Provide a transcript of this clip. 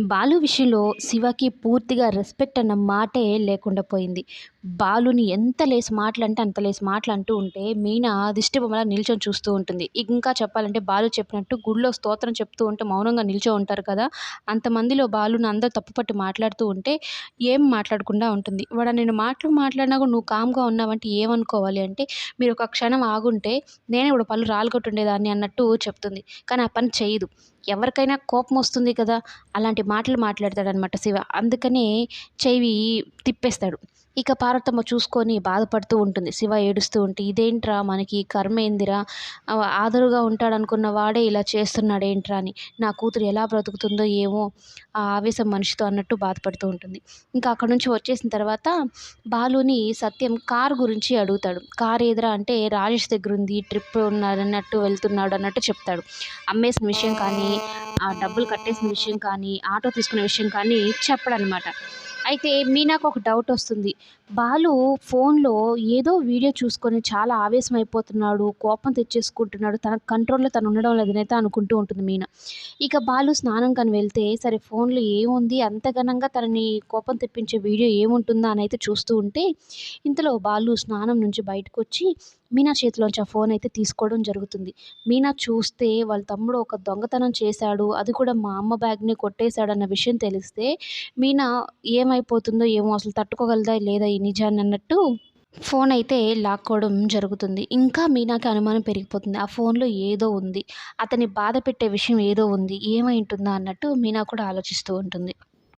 బాలు విషయంలో శివకి పూర్తిగా రెస్పెక్ట్ అన్న మాటే లేకుండా పోయింది. బాలుని ఎంత లేసి మాటలంటే అంత లేసి మాటలు అంటూ ఉంటే మీనా దిష్టిబొమ్మలా నిల్చొని చూస్తూ ఉంటుంది. ఇంకా చెప్పాలంటే బాలు చెప్పినట్టు గుడిలో స్తోత్రం చెప్తూ ఉంటే మౌనంగా నిల్చో ఉంటారు కదా. అంతమందిలో బాలుని అందరూ తప్పుపట్టి మాట్లాడుతూ ఉంటే ఏం మాట్లాడకుండా ఉంటుంది. వాడు నేను మాటలు మాట్లాడినా కూడా నువ్వు కామ్గా ఉన్నావంటే ఏమనుకోవాలి అంటే మీరు ఒక క్షణం ఆగుంటే నేనే ఇప్పుడు పళ్ళు రాలుగొట్టుండేదాన్ని అన్నట్టు చెప్తుంది. కానీ ఆ పని చేయదు. ఎవరికైనా కోపం వస్తుంది కదా అలాంటి మాటలు మాట్లాడతాడనమాట శివ. అందుకనే చెవి తిప్పేస్తాడు. ఇక పార్వతమ్మ చూసుకొని బాధపడుతూ ఉంటుంది. శివ ఏడుస్తూ ఉంటే ఇదేంట్రా మనకి కర్మ ఏందిరా ఆదరుగా ఉంటాడనుకున్న వాడే ఇలా చేస్తున్నాడు ఏంట్రా అని. నా కూతురు ఎలా బ్రతుకుతుందో ఏమో ఆ ఆవేశం మనిషితో అన్నట్టు బాధపడుతూ ఉంటుంది. ఇంకా అక్కడ నుంచి వచ్చేసిన తర్వాత బాలుని సత్యం కార్ గురించి అడుగుతాడు. కార్ ఏదిరా అంటే రాజేష్ దగ్గర ఉంది ట్రిప్ ఉన్నాడన్నట్టు వెళ్తున్నాడు అన్నట్టు చెప్తాడు. అమ్మేసిన విషయం కానీ ఆ డబ్బులు కట్టేసిన విషయం కానీ ఆటో తీసుకునే విషయం కానీ చెప్పడనమాట అయితే మీనాకు ఒక డౌట్ వస్తుంది. బాలు ఫోన్లో ఏదో వీడియో చూసుకొని చాలా ఆవేశం అయిపోతున్నాడు కోపం తెచ్చేసుకుంటున్నాడు తన కంట్రోల్లో తను ఉండడం లేదనైతే అనుకుంటూ ఉంటుంది మీనా. ఇక బాలు స్నానం కాని వెళ్తే సరే ఫోన్లో ఏముంది అంత ఘనంగా తనని కోపం తెప్పించే వీడియో ఏముంటుందా అని అయితే చూస్తూ ఉంటే ఇంతలో బాలు స్నానం నుంచి బయటకు వచ్చి మీనా చేతిలోంచి ఆ ఫోన్ అయితే తీసుకోవడం జరుగుతుంది. మీనా చూస్తే వాళ్ళ తమ్ముడు ఒక దొంగతనం చేశాడు అది కూడా మా అమ్మ బ్యాగ్ని కొట్టేశాడు అన్న విషయం తెలిస్తే మీనా ఏమైపోతుందో ఏమో అసలు తట్టుకోగలదా లేదా ఈ నిజాన్ని అన్నట్టు ఫోన్ అయితే లాక్కోవడం జరుగుతుంది. ఇంకా మీనాకి అనుమానం పెరిగిపోతుంది. ఆ ఫోన్లో ఏదో ఉంది. అతని బాధ పెట్టే విషయం ఏదో ఉంది. ఏమై ఉంటుందా అన్నట్టు మీనా కూడా ఆలోచిస్తూ ఉంటుంది.